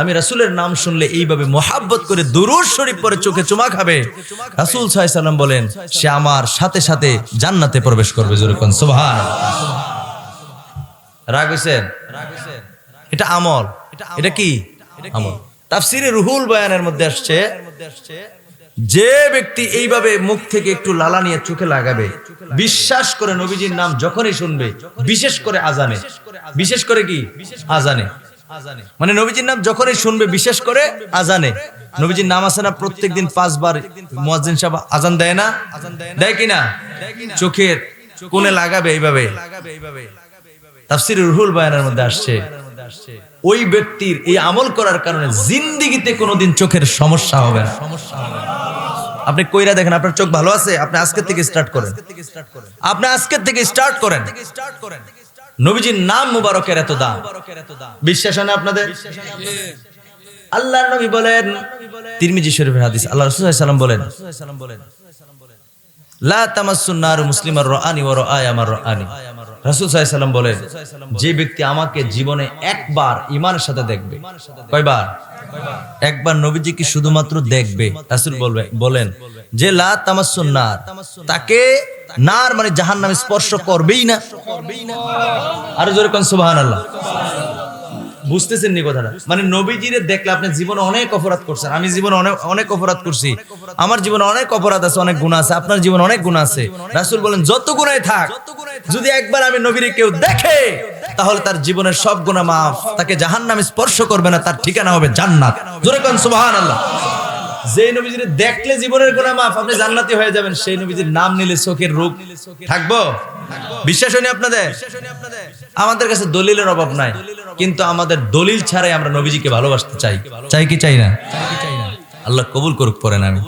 আমি রাসূলের নাম শুনলে এইভাবে মোহাব্বত করে দুরুদ শরীফ পরে চোখে চুমা খাবে। রাসূল সাল্লাম বলেন, সে আমার সাথে সাথে জান্নাতে প্রবেশ করবে জোরে কোন রাগ হইছেন এটা আমল। এটা কি? আমল। তাফসিরে রুহুল বয়ানের মধ্যে আসছে, যে ব্যক্তি এইভাবে মুখ থেকে একটু লালা নিয়ে চোখে লাগাবে, বিশ্বাস করে নবীজির নাম যখনই শুনবে, বিশেষ করে আজানে। বিশেষ করে কি? আজানে। মানে নবীজির নাম যখনই শুনবে, বিশেষ করে আজানে। নবীজির নাম আছে না প্রত্যেক দিন পাঁচবার মুয়াজ্জিন সাহেব আজান দেয় না? দেয় কিনা চোখের কোণে লাগাবে এইভাবে। তাফসির রুহুল মধ্যে আসছে। ওই ব্যক্তির এই আমল করার কারণে জিন্দিগিতে কোনোদিন চোখের সমস্যা হবে না। আপনি কইরা দেখেন, আপনার চোখ ভালো আছে? আপনি আজকের থেকে স্টার্ট করেন। আপনি আজকের থেকে স্টার্ট করেন। নবীজির নাম মুবারকের এত দাম। বিশ্বাস হয় না আপনাদের? আল্লাহ নবী বলেন, তিরমিজি শরীফের হাদিস, আল্লাহ রসুল সাল্লাম বলেন যে ব্যক্তি আমাকে জীবনে একবার ঈমানের সাথে দেখবে। কয়বার? একবার শুধুমাত্র দেখবে? রাসূল বলবে, বলেন, যে লা তাকে নার মানে জাহান্নামে স্পর্শ করবেই না। আরও জোরে কোন বুঝতেছেন নি কথাটা। মানে নবীজিরে দেখলে আপনি জীবনে অনেক অপরাধ করছেন। আমি জীবনে অনেক অনেক অপরাধ করছি। আমার জীবনে অনেক অপরাধ আছে, অনেক গুণা আছে। আপনার জীবনে অনেক গুণা আছে। রাসূল বলেন, যত গুনাই থাক, যদি একবার আমি নবীরে কেউ দেখে, তাহলে তার জীবনের সব গুনাহ মাফ। তাকে জাহান্নামে স্পর্শ করবে না, তার ঠিকানা হবে জান্নাত। জোরে কোন, সুবহানাল্লাহ। যে নবীজির দেখলে জীবনের গুনাহ মাফ, আপনি জান্নাতি হয়ে যাবেন। সেই নবীজির নাম নিলে চোখের রোগ থাকব? বিশ্বাস হয়নি আপনাদের? আমাদের কাছে দলিলের অভাব নাই। কিন্তু আমাদের দলিল ছাড়াই আমরা নবীজিকে ভালোবাসতে চাই। চাই কি চাই না? আল্লাহ কবুল করুক পরে না আমি।